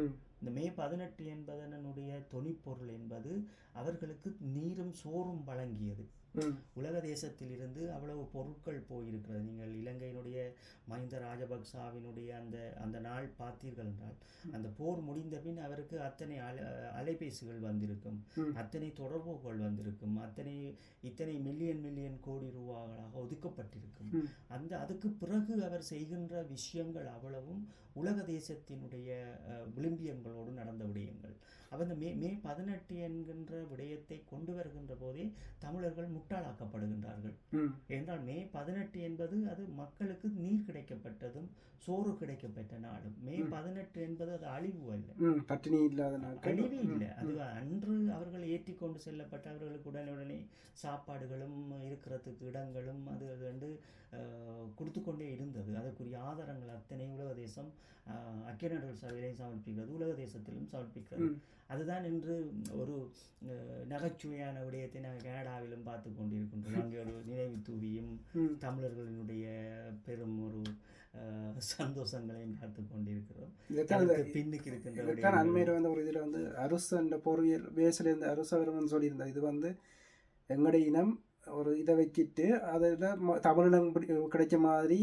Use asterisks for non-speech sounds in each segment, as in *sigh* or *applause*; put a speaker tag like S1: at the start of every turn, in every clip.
S1: ம்
S2: இந்த மே பதினெட்டு என்பதனுடைய தொனிப்பொருள் என்பது அவர்களுக்கு நீரும் சோறும் வழங்கியது. உலக தேசத்திலிருந்து அவ்வளவு பொருட்கள் போயிருக்கிறது. நீங்கள் இலங்கையினுடைய மஹிந்த ராஜபக்சாவினுடைய அந்த அந்த நாள் பார்த்தீர்கள் என்றால் அந்த போர் முடிந்த பின் அவருக்கு அத்தனை அலை அலைபேசிகள் வந்திருக்கும். அத்தனை தொடர்புகள் வந்திருக்கும் அத்தனை இத்தனை மில்லியன் மில்லியன் கோடி ரூபாய்களாக ஒதுக்கப்பட்டிருக்கும். அந்த அதுக்கு பிறகு அவர் செய்கின்ற விஷயங்கள் அவ்வளவும் உலக தேசத்தினுடைய அஹ், விளிம்பியங்களோடு நடந்த விடயங்கள். அப்ப இந்த மே மே பதினெட்டு என்கின்ற விடயத்தை கொண்டு வருகின்ற போதே தமிழர்கள் முட்டாளாக்கப்படுகின்றார்கள். என்றால் மே பதினெட்டு என்பது அது மக்களுக்கு நீர் கிடைக்கப்பட்டதும் சோறு கிடைக்கப்பட்ட நாடும் மே பதினெட்டு என்பது அது அழிவு அல்ல.
S1: பட்டினி இல்லாத
S2: அழிவே இல்லை. அது அன்று அவர்கள் ஏற்றி கொண்டு செல்லப்பட்ட அவர்களுக்கு உடனுடனே சாப்பாடுகளும் இருக்கிறதுக்கு இடங்களும் அது வந்து கொடுத்து கொண்டே இருந்தது. அதற்குரிய ஆதாரங்கள் அத்தனை உலக தேசம் அஹ், ஐக்கிய நாடுகள் சபையிலையும் சமர்ப்பிக்கிறது உலக தேசத்திலும் சமர்ப்பிக்கிறது. அதுதான் இன்று ஒரு நகைச்சுவையான விடயத்தை நாங்கள் கனடாவிலும் பார்த்து கொண்டிருக்கின்றோம். அங்கே ஒரு நினைவு தூவியும் தமிழர்களினுடைய பெரும் ஒரு சந்தோஷங்களையும் பார்த்து கொண்டிருக்கிறோம். பின்னுக்கு இருக்கின்ற
S1: அண்மையில் வந்து ஒரு இதில் வந்து அரசன்ற பொறியியல் பேஸில் இருந்த அரசு அவர் வந்து சொல்லியிருந்தார் இது வந்து எங்களுடைய இனம் ஒரு இதை வச்சுட்டு அதில் தமிழினம் பிடி- கிடைச்ச மாதிரி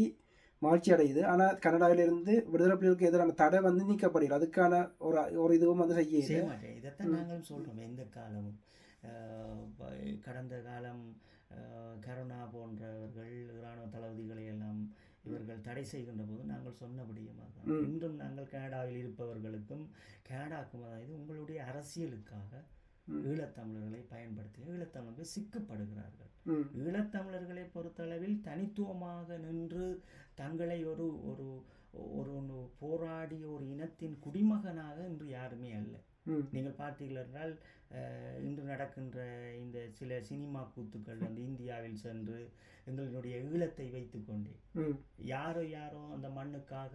S1: மாட்சி அடையுது ஆனால் கனடாவிலிருந்து விடுதலை புலிகளுக்கு எதிரான தடை வந்து நீக்கப்படுகிறது அதுக்கான ஒரு ஒரு இதுவும் வந்து செய்ய
S2: இதைத்தான் நாங்களும் சொல்றோம். எந்த காலமும் கடந்த காலம் கருணா போன்றவர்கள் இராணுவ தளபதிகளை எல்லாம் இவர்கள் தடை செய்கின்ற போது நாங்கள் சொன்னபடியுமாக. இன்றும் நாங்கள் கனடாவில் இருப்பவர்களுக்கும் கனடாக்கும் அதாவது உங்களுடைய அரசியலுக்காக. ஈழத்தமிழர்களை பயன்படுத்தி ஈழத்தமிழர்கள் சிக்கப்படுகிறார்கள். ஈழத்தமிழர்களை பொறுத்தளவில் தனித்துவமாக நின்று தங்களை ஒரு ஒரு ஒரு ஒன்று போராடிய ஒரு இனத்தின் குடிமகனாக இன்று யாருமே அல்ல. நீங்கள் பார்த்தீர்கள் என்றால் அஹ், இன்று நடக்கின்ற இந்த சில சினிமா கூத்துக்கள் வந்து இந்தியாவில் சென்று எங்களுடைய ஈழத்தை வைத்துக்கொண்டே யாரோ யாரோ அந்த மண்ணுக்காக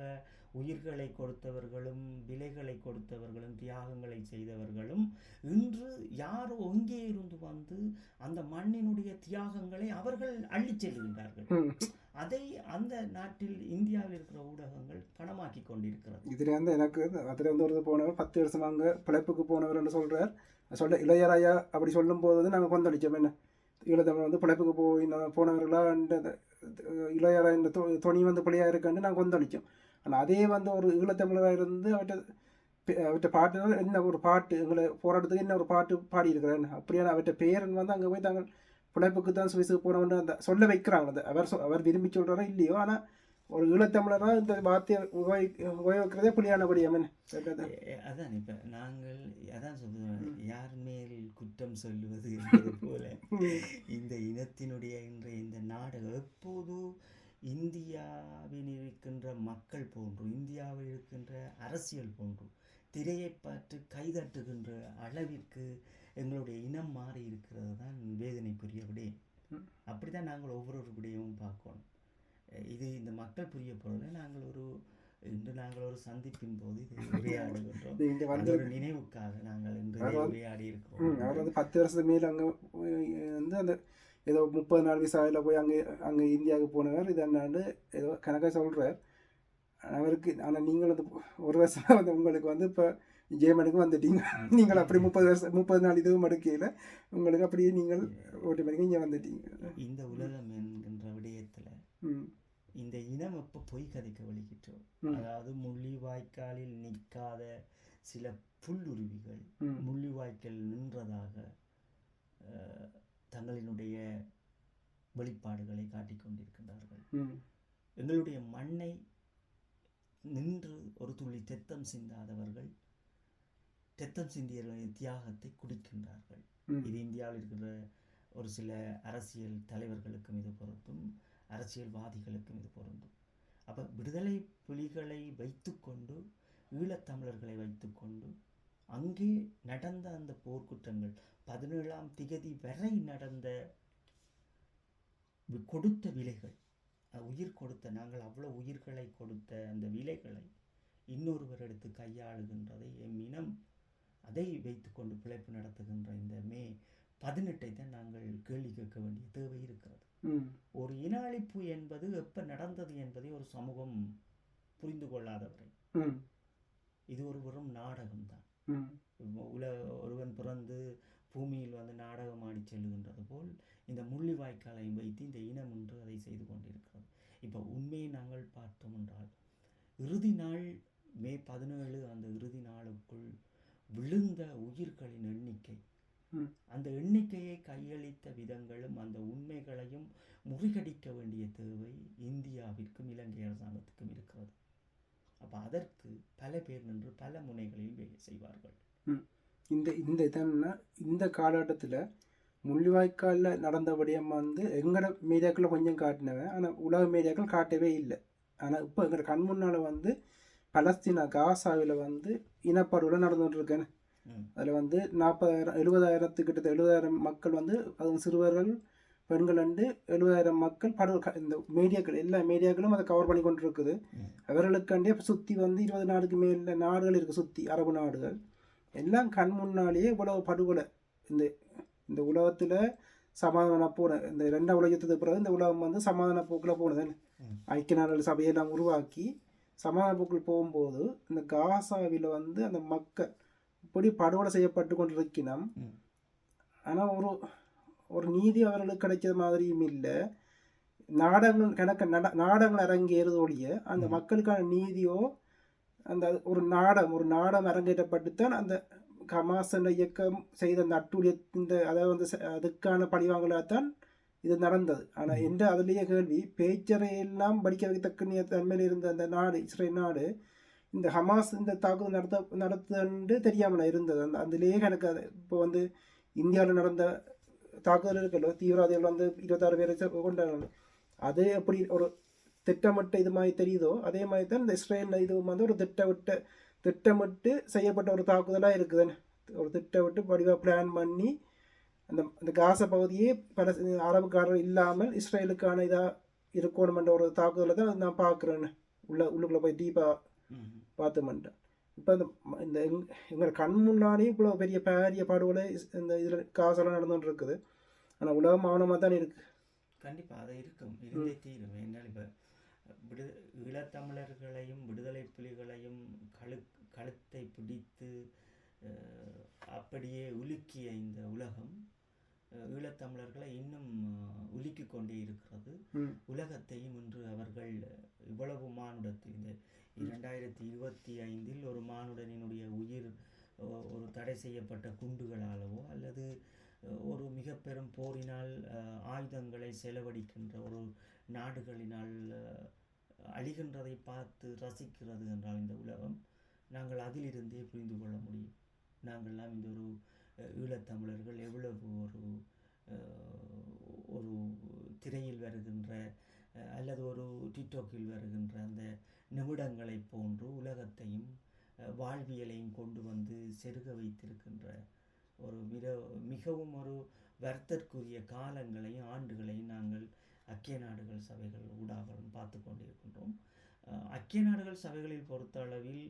S2: உயிர்களை கொடுத்தவர்களும் விலைகளை கொடுத்தவர்களும் தியாகங்களை செய்தவர்களும் இன்று யாரோ எங்கே இருந்து வந்து அந்த மண்ணினுடைய தியாகங்களை அவர்கள் அள்ளிச் செல்கின்றார்கள். அதை அந்த நாட்டில் இந்தியாவில் இருக்கிற ஊடகங்கள் பணமாக்கி கொண்டிருக்கிறது.
S1: இதில் வந்து எனக்கு அதில் வந்து ஒரு போனவர் பத்து வருஷம் அங்கே பிழைப்புக்கு போனவர்னு சொல்கிறார் சொல்ல இளையராஜா அப்படி சொல்லும்போது வந்து நாங்கள் கொந்தளிச்சோம். என்ன? ஈழத்தமிழ் வந்து பிழைப்புக்கு போய் போனவர்களா இளையரா இந்த தொ- தொனி வந்து பிள்ளையாக இருக்குன்னு நாங்கள் கொந்தளிச்சோம். ஆனால் அதே வந்து ஒரு ஈழத்தமிழராக இருந்து அவற்றை அவற்றை பாட்டு என்ன ஒரு பாட்டு எங்களை போராட்டத்துக்கு என்ன ஒரு பாட்டு பாடியிருக்கிறேன் அப்படியான அவற்றை பேரன் வந்து அங்கே போய் தாங்கள் பிழைப்புக்கு தான் சுவிஸுக்கு போனவன் அந்த சொல்ல வைக்கிறாங்க அந்த அவர் சொ- அவர் விரும்பி சொல்கிறாரோ இல்லையோ ஆனால் ஒரு ஈழத்தமிழராக இந்த வார்த்தையை உபயோகி உபயோகிக்கிறதே புலியானபடி அமன்
S2: அதான் இப்ப நாங்கள் அதான் சொல்லுவேன் யார் மேல் குற்றம் சொல்லுவது என்பது போல இந்த இனத்தினுடைய இன்றைய இந்த நாடகம் எப்போது இந்தியாவில் இருக்கின்ற மக்கள் போன்று இந்தியாவில் இருக்கின்ற அரசியல் போன்று திரையை பார்த்து கைதட்டுகின்ற அளவிற்கு எங்களுடைய இனம் மாறி இருக்கிறது தான் வேதனைக்குரிய விடயம்.
S1: ம்.
S2: அப்படிதான் நாங்கள் ஒவ்வொரு விடயமும் பார்க்கணும். இது இந்த மக்கள் புரிய பொருளை நாங்கள் ஒரு இன்று நாங்கள் ஒரு சந்திப்பின் போது இதை *laughs* உரையாடுகின்றோம்.
S1: இங்கே வந்து
S2: ஒரு நினைவுக்காக நாங்கள் இன்று உரையாடி இருக்கிறோம்
S1: அவர் வந்து பத்து வருஷத்துக்கு மேலே அங்கே வந்து அந்த ஏதோ முப்பது நாள் விசாவில் போய் அங்கே அங்கே இந்தியாவுக்கு போனவர் இது என்னான்னு ஏதோ கணக்காக சொல்கிறார் அவருக்கு ஆனால் நீங்கள் வந்து ஒரு வருஷம் வந்து உங்களுக்கு வந்து இப்போ ஜேமனுக்கு வந்துட்டீங்க. நீங்கள் அப்படி முப்பது வருஷம் முப்பது நாள் இதுவும் மடுக்கையில் உங்களுக்கு அப்படியே நீங்கள் ஓட்டோமேட்டிக்காக இங்கே வந்துட்டீங்க.
S2: இந்த உலகம் என்கின்ற விடயத்துல இந்த இனம் எப்போ பொய் கதைக்க வலிக்கிட்டோம். அதாவது முள்ளிவாய்க்காலில் நிற்காத சில புல்லுருவிகள் முள்ளிவாய்க்கால் நின்றதாக தங்களினுடைய வெளிப்பாடுகளை காட்டிக் கொண்டிருக்கின்றார்கள்.
S1: ம்.
S2: எங்களுடைய மண்ணை நின்று ஒரு துளி தெத்தம் சிந்தாதவர்கள் தெத்தம் சிந்தியவர்களின் தியாகத்தை குடிக்கின்றார்கள். இது இந்தியாவில் இருக்கிற ஒரு சில அரசியல் தலைவர்களுக்கும் இது பொருந்தும் அரசியல்வாதிகளுக்கும் இது பொருந்தும். அப்போ விடுதலை புலிகளை வைத்துக்கொண்டு ஈழத்தமிழர்களை வைத்துக்கொண்டு அங்கே நடந்த அந்த போர்க்குற்றங்கள் பதினேழாம் திகதி வரை நடந்த கொடுத்த விலைகள். உயிர் கொடுத்த நாங்கள் அவ்வளோ உயிர்களை கொடுத்த அந்த விலைகளை இன்னொருவர் எடுத்து கையாளுகின்றதை எம் இனம் அதை வைத்துக்கொண்டு பிழைப்பு நடத்துகின்ற இந்த மே பதினெட்டை தான் நாங்கள் கேள்வி கேட்க வேண்டிய தேவை இருக்கிறது. ஒரு இன அழிப்பு என்பது எப்போ நடந்தது என்பதை ஒரு சமூகம் புரிந்து கொள்ளாதவரை. இது ஒரு வெறும் நாடகம்தான்.
S1: ம்
S2: இப்போ உல ஒருவன் பிறந்து பூமியில் வந்து நாடகம் ஆடி செல்லுகின்றது போல் இந்த முள்ளிவாய்க்காலை வைத்து இந்த இனம் என்று அதை செய்து கொண்டிருக்கிறது. இப்போ உண்மையை நாங்கள் பார்த்தோம் என்றால் இறுதி நாள் மே பதினேழு அந்த இறுதி நாளுக்குள் விழுந்த உயிர்களின் எண்ணிக்கை. அந்த எண்ணிக்கையை கையளித்த விதங்களும் அந்த உண்மைகளையும் முறியடிக்க வேண்டிய தேவை இந்தியாவிற்கும் இலங்கை அரசாங்கத்துக்கும் இருக்கிறது. அப்போ அதற்கு பல பேர் நின்று பல முனைகளில் வேலை செய்வார்கள்.
S1: இந்த இந்த இதன்னா இந்த காலகட்டத்தில் முள்ளிவாய்க்காலில் நடந்த விடயம் வந்து எங்களோட மீடியாக்களை கொஞ்சம் காட்டினவன். ஆனால் உலக மீடியாக்கள் காட்டவே இல்லை. ஆனால் இப்போ எங்களோட கண் முன்னால் வந்து பலஸ்தீனா காசாவில் வந்து இனப்படுகொலை நடந்துகிட்டு இருக்கேன்
S2: ம்.
S1: அதில் வந்து நாற்பதாயிரம் எழுபதாயிரத்துக்கிட்ட எழுபதாயிரம் மக்கள் வந்து அதுவும் சிறுவர்கள் பெண்கள் வந்து எழுபதாயிரம் மக்கள் படுகொலை இந்த மீடியாக்கள் எல்லா மீடியாக்களும் அதை கவர் பண்ணி கொண்டு இருக்குது
S2: ம்.
S1: அவர்களுக்காண்டியே சுற்றி வந்து இருபது நாடுக்கு மேல நாடுகள் இருக்குது சுற்றி அரபு நாடுகள் எல்லாம் கண் முன்னாலேயே இவ்வளவு படுகொலை இந்த இந்த உலகத்தில் சமாதான போன இந்த ரெண்டாம் உலகத்துக்கு பிறகு இந்த உலகம் வந்து சமாதான போக்கில் போனது
S2: ம்.
S1: ஐக்கிய நாடுகள் சபையெல்லாம் உருவாக்கி சமாதான போக்கில் போகும்போது இந்த காசாவில் வந்து அந்த மக்கள் இப்படி படுகொலை செய்யப்பட்டு கொண்டிருக்கணும்
S2: ம்.
S1: ஆனால் ஒரு ஒரு நீதி அவர்களுக்கு கிடைச்ச மாதிரியும் இல்லை நாடகங்கள் கணக்க நட நாடகங்கள் அரங்கேறுது ஒழிய அந்த. மக்களுக்கான நீதியோ அந்த ஒரு நாடகம் ஒரு நாடகம் அரங்கேற்றப்பட்டுத்தான் அந்த கமாஸ் என்ற இயக்கம் செய்த அந்த அட்டூழியத்தின் அதாவது வந்து அதுக்கான பழிவாங்கலாகத்தான் இது நடந்தது ஆனால். என்ற அதுலேயே கேள்வி பேச்சரையெல்லாம் படிக்க வைக்கத்தக்க தன்மையில் இருந்த அந்த நாடு இஸ்ரேல் நாடு இந்த ஹமாஸ் இந்த தாக்குதல் நடத்த நடத்துன்னு தெரியாமல் இருந்தது அந்த அதுலேயே அது இப்போ வந்து இந்தியாவில் நடந்த தாக்குதல் இருக்கല്ലോ தீவிரவாதிகள் வந்து இருபத்தாறு பேரை கொண்டாங்க அது எப்படி ஒரு திட்டமிட்ட இது மாதிரி தெரியுதோ அதே மாதிரி தான் இந்த இஸ்ரேல் இது வந்து ஒரு திட்டமிட்ட திட்டமிட்டு செய்யப்பட்ட ஒரு தாக்குதலாக இருக்குதுன்னு ஒரு திட்டமிட்டு வடிவாக பிளான் பண்ணி அந்த அந்த காச பகுதியே பல அரபுக்காரர் இல்லாமல் இஸ்ரேலுக்கான இதாக இருக்கணுமென்ற ஒரு தாக்குதலை தான் நான் பார்க்குறேன்னு. உள்ள உள்ளுக்குள்ளே போய் டீப்பாக
S2: ம்.
S1: பார்த்தோம்ன்ட்டேன் இப்போ இந்த ம- இந்த எங் எங்கள் கண் முன்னாலே இவ்வளோ பெரிய பெரிய பாடுகளை இந்த இதில் காசெல்லாம் நடந்துட்டு இருக்குது. ஆனால் உலகம் மௌனமாக தான் இருக்குது
S2: கண்டிப்பா அது இருக்கும். இருந்தே தீரும். என்ன இப்போ விடு ஈழத்தமிழர்களையும் விடுதலை புலிகளையும் கழு கழுத்தை பிடித்து அப்படியே உலுக்கிய இந்த உலகம் ஈழத்தமிழர்களை இன்னும் அஹ், உலுக்கிக் கொண்டே இருக்கிறது. உலகத்தையும் இன்று அவர்கள் இவ்வளவு மானுடத்தில் இந்த இரண்டாயிரத்தி இருபத்தி ஐந்தில் ஒரு மானுடனினுடைய உயிர் ஒரு தடை செய்யப்பட்ட குண்டுகளாலவோ அல்லது ஒரு மிக பெரும் போரினால் ஆயுதங்களை செலவழிக்கின்ற ஒரு நாடுகளினால் அழிகின்றதை பார்த்து ரசிக்கிறது என்றால் இந்த உலகம் நாங்கள் அதிலிருந்தே புரிந்து கொள்ள முடியும். நாங்கள்லாம் இந்த ஒரு ஈழத்தமிழர்கள் எவ்வளவு ஒரு ஒரு திரையில் வருகின்ற அல்லது ஒரு டிக்டாக்கில் வருகின்ற அந்த நிமிடங்களை போன்று உலகத்தையும் வாழ்வியலையும் கொண்டு வந்து செருக வைத்திருக்கின்ற ஒரு மிக மிகவும் ஒரு வருத்தற்குரிய காலங்களையும் ஆண்டுகளையும் நாங்கள் ஐக்கிய நாடுகள் சபைகள் ஊடாகவும் பார்த்து கொண்டிருக்கின்றோம். ஐக்கிய நாடுகள் சபைகளில் பொறுத்த அளவில்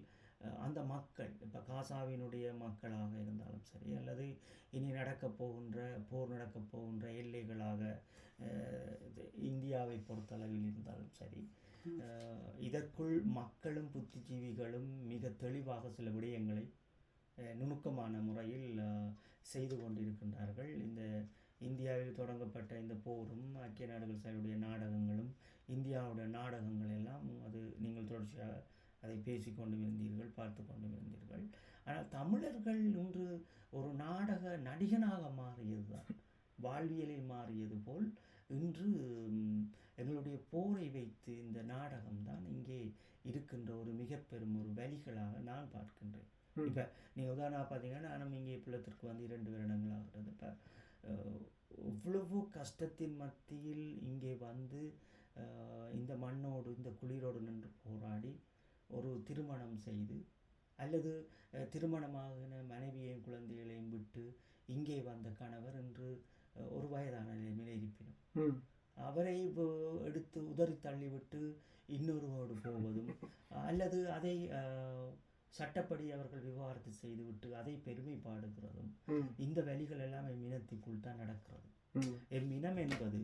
S2: அந்த மக்கள் இப்போ காசாவினுடைய மக்களாக இருந்தாலும் சரி அல்லது இனி நடக்கப் போகின்ற போர் நடக்கப் போகின்ற எல்லைகளாக இது இந்தியாவை பொறுத்தளவில் இருந்தாலும் சரி இதற்குள் மக்களும் புத்திஜீவிகளும் மிக தெளிவாக சில விடயங்களை நுணுக்கமான முறையில் செய்து கொண்டிருக்கின்றார்கள். இந்த இந்தியாவில் தொடங்கப்பட்ட இந்த போரும் ஐக்கிய நாடுகள் சபையுடைய நாடகங்களும் இந்தியாவுடைய நாடகங்கள் எல்லாம் அது நீங்கள் தொடர்ச்சியாக அதை பேசிக்கொண்டு இருந்தீர்கள் பார்த்து கொண்டு இருந்தீர்கள் ஆனால் தமிழர்கள் இன்று ஒரு நாடக நடிகனாக மாறியது தான் வாழ்வியலில் மாறியது போல் இன்று எங்களுடைய போரை வைத்து இந்த நாடகம்தான் இங்கே இருக்கின்ற ஒரு மிக பெரும் ஒரு வழிகளாக நான் பார்க்கின்றேன். இப்போ நீங்கள் உதாரணமாக பார்த்தீங்கன்னா நானும் இங்கே பிள்ளத்திற்கு வந்து இரண்டு வருடங்கள் ஆகிறது இப்போ இவ்வளவு கஷ்டத்தின் மத்தியில் இங்கே வந்து இந்த மண்ணோடு இந்த குளிரோடு நின்று போராடி ஒரு திருமணம் செய்து அல்லது திருமணமாகின மனைவியையும் குழந்தைகளையும் விட்டு இங்கே வந்த கணவர் அஹ், ஒரு வயதான நிலைமையில் இருப்பினும். அவரை எடுத்து உதறி தள்ளிவிட்டு இன்னொருவோடு போவதும் அல்லது அதை சட்டப்படி அவர்கள் விவாகரத்து செய்துவிட்டு அதை பெருமைப்பாடுகிறதும்
S1: ம்.
S2: இந்த வழிகள் எல்லாம் எம் இனத்திற்குள் தான் நடக்கிறது. எம் இனம் என்பது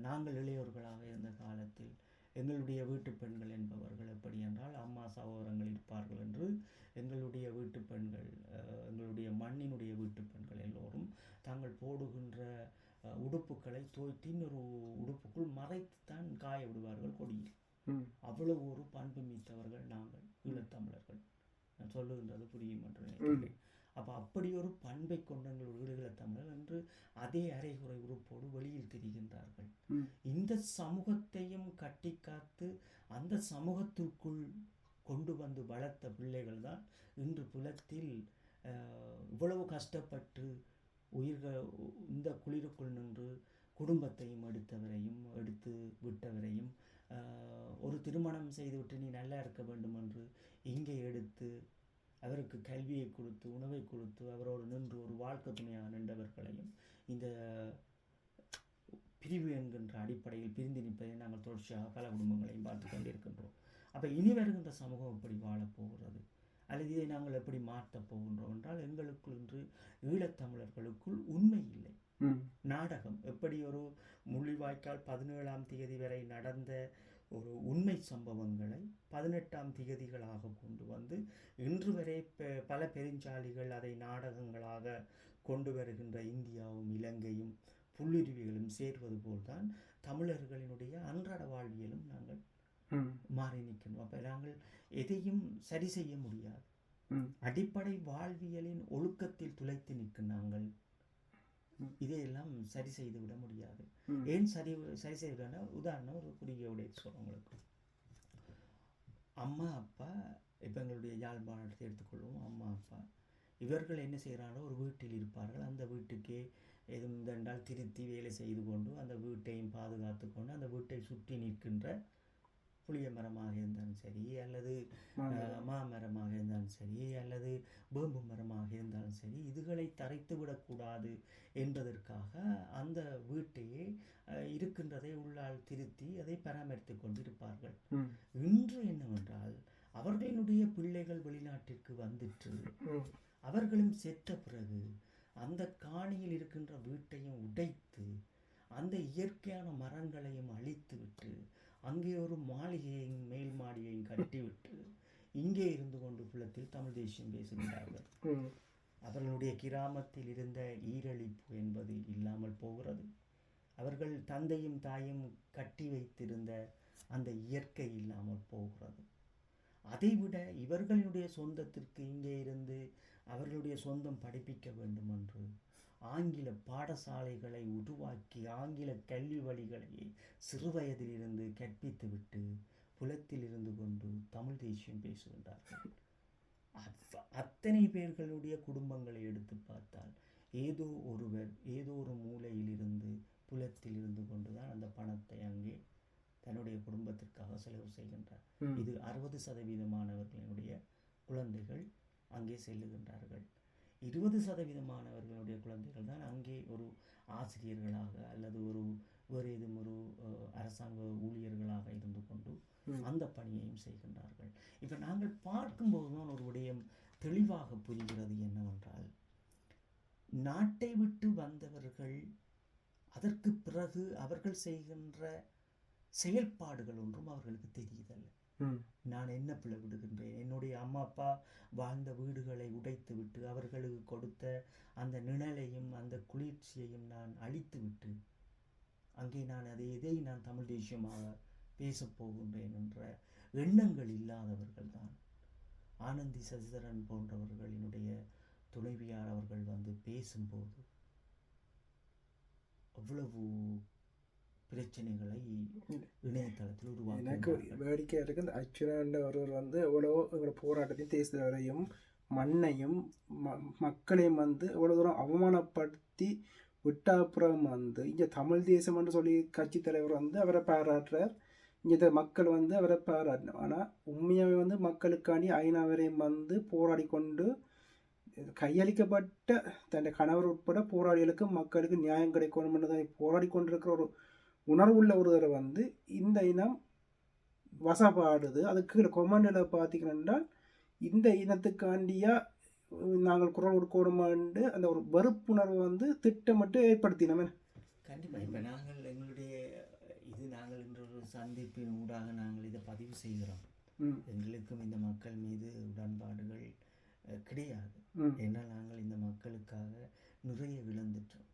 S2: நாங்கள் இளையோர்களாக இருந்த காலத்தில் எங்களுடைய வீட்டு பெண்கள் என்பவர்கள் எப்படி என்றால் அம்மா சகோதரங்கள் இருப்பார்கள் என்று எங்களுடைய வீட்டு பெண்கள் எங்களுடைய மண்ணினுடைய வீட்டு பெண்கள் எல்லோரும் தாங்கள் போடுகின்ற உடுப்புகளை தோய்த்து இன்னொரு உடுப்புக்குள் மறைத்துத்தான் காய விடுவார்கள் கொடியில். அவ்வளவு ஒரு பண்பு மித்தவர்கள் நாங்கள். ஈழத்தமிழர்கள் நான் சொல்லுகின்றது புரியும் என்று நினைக்கிறேன். அப்போ அப்படி ஒரு பண்பை கொண்ட எங்கள் ஈழத்தமிழர் என்று அதே அரைகுறை உறுப்போடு வெளியில் தெரிகின்றார்கள். இந்த சமூகத்தையும் கட்டி காத்து அந்த சமூகத்திற்குள் கொண்டு வந்து வளர்த்த பிள்ளைகள் தான் இன்று புலத்தில் அஹ், இவ்வளவு கஷ்டப்பட்டு உயிர்கள் இந்த குளிருக்குள் நின்று குடும்பத்தையும் எடுத்தவரையும் எடுத்து விட்டவரையும் ஒரு திருமணம் செய்துவிட்டு நீ நல்லா இருக்க வேண்டும் என்று இங்கே எடுத்து அவருக்கு கல்வியை கொடுத்து உணவை கொடுத்து அவரோடு நின்று ஒரு வாழ்க்கை துணையாக நின்றவர்களையும் இந்த பிரிவு என்கின்ற அடிப்படையில் பிரிந்து நிற்பதை நாங்கள் தொடர்ச்சியாக பல குடும்பங்களையும் பார்த்து கொண்டிருக்கின்றோம். அப்போ இனி வருகின்ற சமூகம் எப்படி வாழப் போகிறது? அல்லது இதை நாங்கள் எப்படி மாற்றப் போகின்றோம் என்றால் எங்களுக்குள் இன்று ஈழத்தமிழர்களுக்குள் உண்மை இல்லை. நாடகம். எப்படி ஒரு முள்ளிவாய்க்கால் பதினேழாம் தேதி வரை நடந்த ஒரு உண்மை சம்பவங்களை பதினெட்டாம் திகதிகளாக கொண்டு வந்து இன்று வரை பல பெருஞ்சாலிகள் அதை நாடகங்களாக கொண்டு வருகின்ற இந்தியாவும் இலங்கையும் புல்லுருவிகளும் சேர்வது போல்தான் தமிழர்களினுடைய அன்றாட வாழ்வியலும் நாங்கள் மாறி நிற்கின்றோம் அப்போ நாங்கள் எதையும் சரி செய்ய முடியாது. அடிப்படை வாழ்வியலின் ஒழுக்கத்தில் துளைத்து நிற்கும் நாங்கள். இதையெல்லாம் சரி செய்து விட முடியாது. ஏன் சரி சரி செய்யறதுனா உதாரணம் ஒரு குறுகிய உடைய உங்களுக்கு. அம்மா அப்பா இப்போ எங்களுடைய யாழ்ப்பாணத்தை எடுத்துக்கொள்வோம். அம்மா அப்பா. இவர்கள் என்ன செய்கிறாங்களோ ஒரு வீட்டில் இருப்பார்கள். அந்த வீட்டுக்கே எதுவும் தண்டால் திருத்தி வேலை செய்து கொண்டு அந்த வீட்டையும் பாதுகாத்து கொண்டு அந்த வீட்டை சுற்றி நிற்கின்ற புளிய மரமாக இருந்தாலும் சரி அல்லது மாமரமாக இருந்தாலும் சரி அல்லது வேம்பு மரமாக இருந்தாலும் சரி இதுகளை தரைத்து விடக்கூடாது என்பதற்காக அந்த வீட்டையே இருக்கின்றதை உள்ளால் திருத்தி அதை பராமரித்து கொண்டிருப்பார்கள். இன்று என்னவென்றால் அவர்களினுடைய பிள்ளைகள் வெளிநாட்டிற்கு வந்துட்டு அவர்களும் செத்த பிறகு அந்த காணியில் இருக்கின்ற வீட்டையும் உடைத்து அந்த இயற்கையான மரங்களையும் அழித்துவிட்டு அங்கே ஒரு மாளிகையையும் மேல் மாடியையும் கட்டிவிட்டு இங்கே இருந்து கொண்டு புலத்தில் தமிழ் தேசியம் பேசுகின்றார்கள். அவர்களுடைய கிராமத்தில் இருந்த ஈரழிப்பு என்பது இல்லாமல் போகிறது. அவர்கள் தந்தையும் தாயும் கட்டி வைத்திருந்த அந்த இயற்கை இல்லாமல் போகிறது. அதைவிட இவர்களுடைய சொந்தத்திற்கு இங்கே இருந்து அவர்களுடைய சொந்தம் படிப்பிக்க வேண்டும் என்று ஆங்கில பாடசாலைகளை உருவாக்கி ஆங்கில கல்வி வழிகளையே சிறுவயதிலிருந்து கற்பித்துவிட்டு புலத்தில் இருந்து கொண்டு தமிழ் தேசியம் பேசுகின்றார்கள். அத்த- அத்தனை பேர்களுடைய குடும்பங்களை எடுத்து பார்த்தால் ஏதோ ஒருவர் ஏதோ ஒரு மூலையில் இருந்து புலத்தில் இருந்து கொண்டுதான் அந்த பணத்தை அங்கே தன்னுடைய குடும்பத்திற்காக செலவு செய்கின்றார். இது அறுபது சதவீதமானவர்களினுடைய குழந்தைகள் அங்கே செல்லுகின்றார்கள். இருபது சதவீதமானவர்களுடைய குழந்தைகள் தான் அங்கே ஒரு ஆசிரியர்களாக அல்லது ஒரு வேறு ஏதும் ஒரு அரசாங்க ஊழியர்களாக இருந்து கொண்டு. அந்த பணியையும் செய்கின்றார்கள் இப்போ நாங்கள் பார்க்கும்போது தான் ஒரு விடயம் தெளிவாக புரிகிறது என்னவென்றால் நாட்டை விட்டு வந்தவர்கள் அதற்கு பிறகு அவர்கள் செய்கின்ற செயல்பாடுகள் ஒன்றும் அவர்களுக்கு தெரியுதல்ல நான் என்ன பிள்ளை விடுகின்றேன் என்னுடைய அம்மா அப்பா வாழ்ந்த வீடுகளை உடைத்து விட்டு அவர்களுக்கு கொடுத்த அந்த நிழலையும் அந்த குளிர்ச்சியையும் நான் அழித்து விட்டு அங்கே நான் அதை எதை நான் தமிழ் தேசியமாக பேசப் போகின்றேன் என்ற எண்ணங்கள் இல்லாதவர்கள் தான். ஆனந்தி சசிதரன் போன்றவர்களினுடைய துணைவியார் அவர்கள் வந்து பேசும்போது அவ்வளவு பிரச்சனைகளை இணையதளத்தில்
S1: எனக்கு வேடிக்கையாக இருக்குது இந்த அச்சுரன்ற ஒருவர் வந்து எவ்வளோ எங்களோட போராட்டத்தையும் தேசியவரையும் மண்ணையும் ம மக்களையும் வந்து எவ்வளோ தூரம் அவமானப்படுத்தி விட்டாப்புறம் வந்து இங்கே தமிழ் தேசம் என்று சொல்லி கட்சி தலைவர் வந்து அவரை பாராட்டுறார். இங்கே மக்கள் வந்து அவரை பாராட்டினார் ஆனால் உண்மையாகவே வந்து மக்களுக்காண்டி ஐநா வரையும் வந்து போராடி கொண்டு கையளிக்கப்பட்ட தன் கணவர் உட்பட போராளிகளுக்கு மக்களுக்கு நியாயம் கிடைக்கணும் என்றதை போராடி கொண்டிருக்கிற ஒரு உணர்வுள்ள ஒருவரை வந்து இந்த இனம் வசப்பாடுது. அதுக்கு கீழே கொமெண்டில் பார்த்தீங்கன்னா இந்த இனத்துக்காண்டியா நாங்கள் குரல் கொடுக்கணுமாண்டு அந்த ஒரு வெறுப்புணர்வை வந்து திட்டமிட்டு ஏற்படுத்தினோமே
S2: கண்டிப்பாக இப்போ நாங்கள் எங்களுடைய இது நாங்கள் இன்று ஒரு சந்திப்பின் ஊடாக நாங்கள் இதை பதிவு செய்கிறோம். எங்களுக்கும் இந்த மக்கள் மீது உடன்பாடுகள் கிடையாது. ஏன்னா நாங்கள் இந்த மக்களுக்காக நிறைய இழந்துட்டோம்
S1: ம்
S2: உ-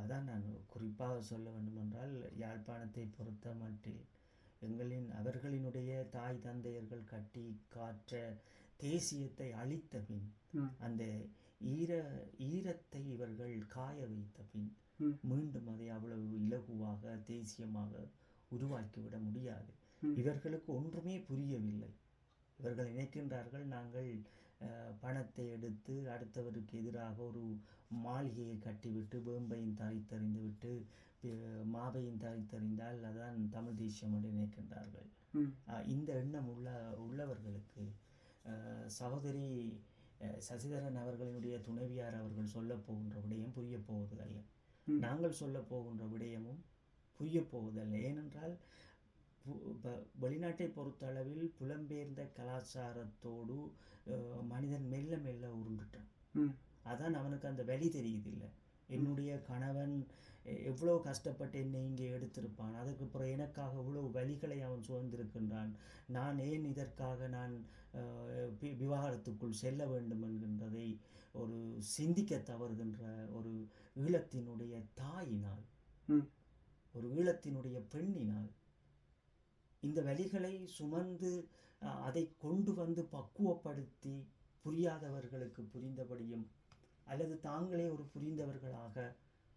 S2: அதான் நான் குறிப்பாக சொல்ல வேண்டுமென்றால் யாழ்ப்பாணத்தை பொறுத்த மட்டில் எங்களின் அவர்களினுடைய தாய் தந்தையர்கள் கட்டி காற்ற தேசியத்தை அழித்த பின். அந்த ஈர ஈரத்தை இவர்கள் காய வைத்த பின். மீண்டும் அதை அவ்வளவு இலகுவாக தேசியமாக உருவாக்கிவிட முடியாது. இவர்களுக்கு ஒன்றுமே புரியவில்லை இவர்கள் நினைக்கின்றார்கள் நாங்கள் பணத்தை எடுத்து அடுத்தவருக்கு எதிராக ஒரு மாளிகையை கட்டிவிட்டு வேம்பையும் தரித்தறிந்து விட்டு பி- மாவையும் தரித்தறிந்தால் அதான் தமிழ் தேசியம் என்று நினைக்கின்றார்கள். இந்த எண்ணம் உள்ள உள்ளவர்களுக்கு சகோதரி சசிதரன் அவர்களினுடைய துணைவியார் அவர்கள் சொல்லப் போகின்ற விடயம் புரியப் போவதில்லை. நாங்கள் சொல்லப் போகின்ற விடயமும் புரியப் போவதில்லை. ஏனென்றால் வெளிநாட்டை பொறுத்தளவில் புலம்பெயர்ந்த கலாச்சாரத்தோடு மனிதன் மெல்ல மெல்ல உருண்டுட்டான். அதான் அவனுக்கு அந்த வழி தெரியுதில்லை. என்னுடைய கணவன் எவ்வளோ கஷ்டப்பட்டு என்னை இங்கே எடுத்திருப்பான் அதுக்கு அப்புறம் எனக்காக இவ்வளவு வழிகளை அவன் சுமந்திருக்கின்றான் நான் ஏன் இதற்காக நான் விவாகரத்துக்குள் செல்ல வேண்டும் என்கின்றதை ஒரு சிந்திக்க தவறுகின்ற ஒரு ஈழத்தினுடைய தாயினால். ஒரு ஈழத்தினுடைய பெண்ணினால் இந்த வழிகளை சுமந்து அதை கொண்டு வந்து பக்குவப்படுத்தி புரியாதவர்களுக்கு புரிந்தபடியும் அல்லது தாங்களே ஒரு புரிந்தவர்களாக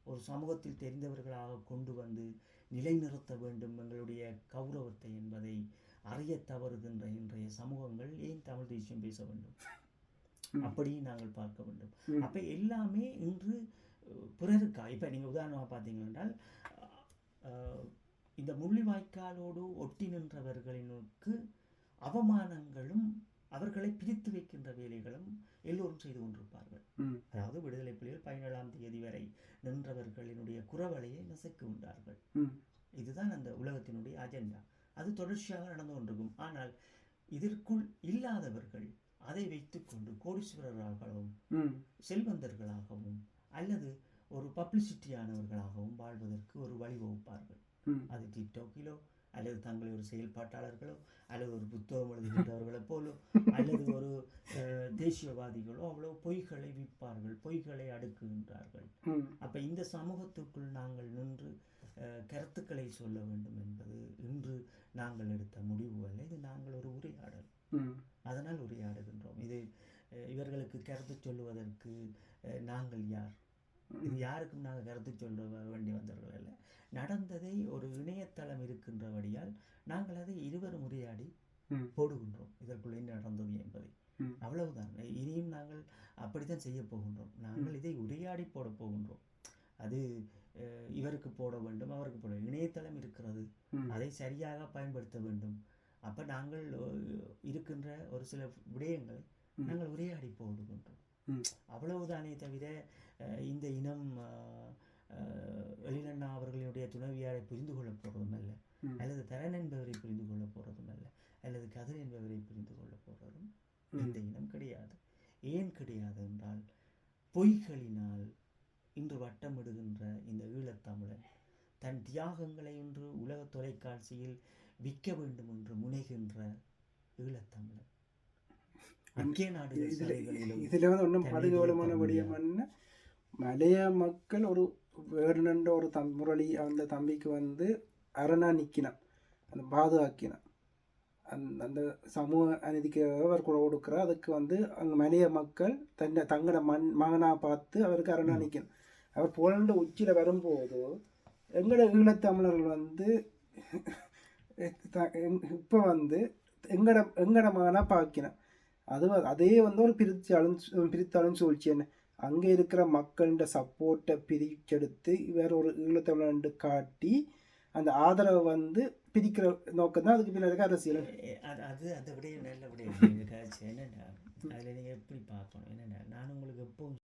S2: ஒரு சமூகத்தில் தெரிந்தவர்களாக கொண்டு வந்து நிலைநிறுத்த வேண்டும் எங்களுடைய கௌரவத்தை என்பதை அறிய தவறுகின்ற இன்றைய சமூகங்கள் ஏன் தமிழ் தேசியம் பேச வேண்டும்
S1: ம்.
S2: அப்படி நாங்கள் பார்க்க வேண்டும். அப்ப எல்லாமே இன்று பிறருக்கா இப்ப நீங்க உதாரணமா பார்த்தீங்க என்றால் அஹ், இந்த முள்ளிவாய்க்காலோடு ஒட்டி நின்றவர்களினுக்கு அவமானங்களும் அவர்களை பிரித்து வைக்கின்ற வேலைகளும் எல்லோரும் செய்து கொண்டிருப்பார்கள். அதாவது விடுதலை புலிகள் பதினேழாம் தேதி வரை நின்றவர்களினுடைய நசுக்குகின்றார்கள்
S1: ம்.
S2: இதுதான் அந்த உலகத்தினுடைய அஜெண்டா. அது தொடர்ச்சியாக நடந்து கொண்டிருக்கும். ஆனால் இதற்குள் இல்லாதவர்கள் அதை வைத்துக்கொண்டு கோடீஸ்வரர்களாகவும்
S1: ம்.
S2: செல்வந்தர்களாகவும் அல்லது ஒரு பப்ளிசிட்டியானவர்களாகவும் வாழ்வதற்கு ஒரு வழிவகுப்பார்கள் அது டிக்டாக்கிலோ அல்லது தங்களை ஒரு செயல்பாட்டாளர்களோ அல்லது ஒரு புத்தகம் எழுதுகின்றவர்களைப் போலோ அல்லது ஒரு தேசியவாதிகளோ அவ்வளோ பொய்களை விற்பார்கள் பொய்களை அடுக்குகின்றார்கள். அப்ப இந்த சமூகத்துக்குள் நாங்கள் நின்று கருத்துக்களை சொல்ல வேண்டும் என்பது இன்று நாங்கள் எடுத்த முடிவு அல்ல. இது நாங்கள் ஒரு உரையாடல். அதனால் உரையாடுகின்றோம். இது இவர்களுக்கு கருத்து சொல்லுவதற்கு நாங்கள் யார்? இது யாருக்கும் நாங்கள் கருத்து சொல்ல வேண்டி வந்தவர்கள் அல்ல. நடந்ததை ஒரு இணையதளம் இருக்கின்றபடியால் நாங்கள் அதை இருவரும் உரையாடி. போடுகின்றோம். இதற்குள் என்ன நடந்தது என்பதை. அவ்வளவுதான். இனியும் நாங்கள் அப்படித்தான் செய்ய போகின்றோம். நாங்கள் இதை உரையாடி போட போகின்றோம். அது இவருக்கு போட வேண்டும் அவருக்கு போட இணையதளம் இருக்கிறது. அதை சரியாக பயன்படுத்த வேண்டும். அப்ப நாங்கள் இருக்கின்ற ஒரு சில விடயங்களை. நாங்கள் உரையாடி போடுகின்றோம். அவ்வளவுதானே தவிர இந்த இனம் எழிலண்ணா அவர்களுடைய துணைவியாரை புரிந்து கொள்ளப் போறதும் அல்ல. அல்லது தரன் என்பவரை புரிந்து கொள்ளப் போறதும் அல்ல. அல்லது கதிர் என்பவரை புரிந்து கொள்ளப் போறதும்
S1: ம்.
S2: இந்த இனம் கிடையாது. ஏன் கிடையாது என்றால் பொய்களினால் இன்று வட்டமிடுகின்ற இந்த ஈழத்தமிழன் தன் தியாகங்களை இன்று உலக தொலைக்காட்சியில் விற்க வேண்டும் என்று முனைகின்ற ஈழத்தமிழன் ஐக்கிய நாடுகள்
S1: இதுல வந்து ஒன்றும் விடயம் என்ன? மலைய மக்கள் ஒரு வேறுனண்ட ஒரு தம் முரளி அந்த தம்பிக்கு வந்து அரணா நிற்கினான் அந்த பாதுகாக்கினான். அந்த அந்த சமூக அநீதிக்கு அவர் கூட கொடுக்குற அதுக்கு வந்து அங்கே மலைய மக்கள் தன்னை தங்களோட மண் மகனாக பார்த்து அவருக்கு அரணா நிற்கணும் அவர் புகழ்ந்து உச்சியில் வரும்போது எங்களோட ஈழத்தமிழர்கள் வந்து *laughs* இப்போ வந்து எங்கட எங்கட மகனாக பார்க்கணும் அது அதே வந்து ஒரு பிரித்தாலும் பிரித்தாலும் சூழ்ச்சி என்ன? அங்கே இருக்கிற மக்களின் சப்போர்ட்டை பிரிச்செடுத்து வேற ஒரு ஈழத்தமிழன் காட்டி அந்த ஆதரவை வந்து பிரிக்கிற நோக்கம் தான் அதுக்கு பின்னாடி இருக்க அரசியல்.
S2: அது அது அந்த விடயம் நல்ல விடயம் நீங்கள் காய்ச்சி என்னென்னா அதில் நீங்கள் எப்படி பார்க்கணும்? என்னென்னா நான் உங்களுக்கு எப்பவும்